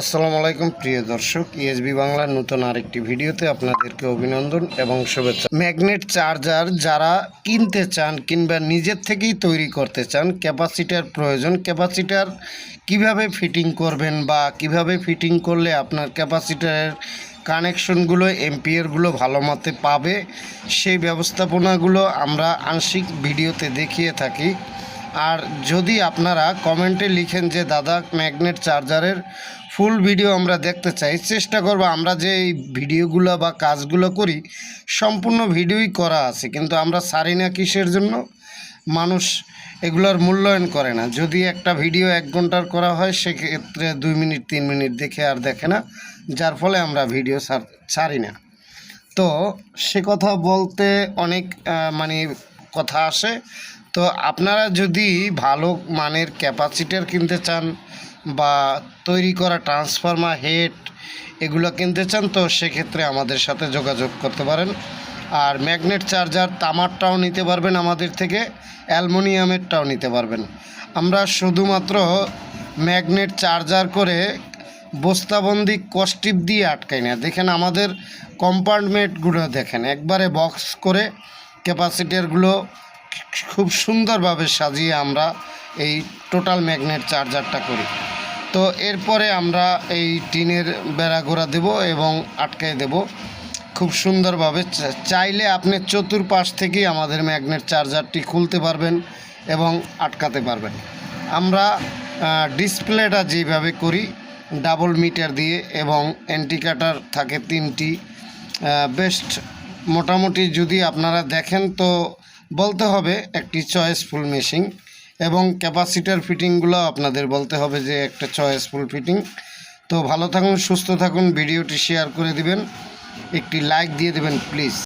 আসসালামু আলাইকুম, প্রিয় দর্শক। ইএসবি বাংলার নতুন আরেকটি ভিডিওতে আপনাদেরকে অভিনন্দন এবং শুভেচ্ছা। ম্যাগনেট চার্জার যারা কিনতে চান কিংবা নিজের থেকেই তৈরি করতে চান, ক্যাপাসিটার প্রয়োজন। ক্যাপাসিটার কীভাবে ফিটিং করবেন বা কীভাবে ফিটিং করলে আপনার ক্যাপাসিটারের কানেকশনগুলো, এমপিয়ারগুলো ভালো মতে পাবে, সেই ব্যবস্থাপনাগুলো আমরা আংশিক ভিডিওতে দেখিয়ে থাকি। আর যদি আপনারা কমেন্টে লিখেন যে, দাদা, ম্যাগনেট চার্জারের ফুল ভিডিও আমরা দেখতে চাই। চেষ্টা করব আমরা যে এই ভিডিওগুলো বা কাজগুলো করি, সম্পূর্ণ ভিডিওই করা আছে। কিন্তু আমরা সারি না কিসের জন্য? মানুষ এগুলোর মূল্যায়ন করে না। যদি একটা ভিডিও এক ঘণ্টার করা হয়, সেক্ষেত্রে দুই মিনিট, তিন মিনিট দেখে আর দেখে না। যার ফলে আমরা ভিডিও ছাড়- না। তো সে কথা বলতে অনেক মানে কথা আসে। তো আপনারা যদি ভালো মানের ক্যাপাসিটার কিনতে চান বা তৈরি করা ট্রান্সফরমার হেড এগুলো কিনতে চান তো সেক্ষেত্রে আমাদের সাথে যোগাযোগ করতে পারেন। আর ম্যাগনেট চার্জার তামারটাও নিতে পারবেন আমাদের থেকে, অ্যালমোনিয়ামেরটাও নিতে পারবেন। আমরা শুধুমাত্র ম্যাগনেট চার্জার করে বস্তাবন্দি কস্টিপ দিয়ে আটকাই না। দেখেন আমাদের কম্পার্টমেন্টগুলো দেখেন, একবারে বক্স করে ক্যাপাসিটারগুলো খুব সুন্দরভাবে সাজিয়ে আমরা এই টোটাল ম্যাগনেট চার্জারটা করি। তো এরপরে আমরা এই টিনের বেড়া বেড়াঘোরা দেব এবং আটকে দেব। খুব সুন্দরভাবে চাইলে আপনি চতুর্পাশ থেকেই আমাদের ম্যাগনেট চার্জারটি খুলতে পারবেন এবং আটকাতে পারবেন। আমরা ডিসপ্লেটা যেভাবে করি, ডাবল মিটার দিয়ে এবং অ্যান্টিকাটার থাকে তিনটি বেস্ট। মোটামুটি যদি আপনারা দেখেন তো বলতে হবে একটি চয়েসফুল মেশিন। এবং ক্যাপাসিটার ফিটিংগুলো আপনাদের বলতে হবে যে একটা চয়েসফুল ফিটিং। তো ভালো থাকুন, সুস্থ থাকুন, ভিডিওটি শেয়ার করে দিবেন। একটি লাইক দিয়ে দেবেন, প্লিজ।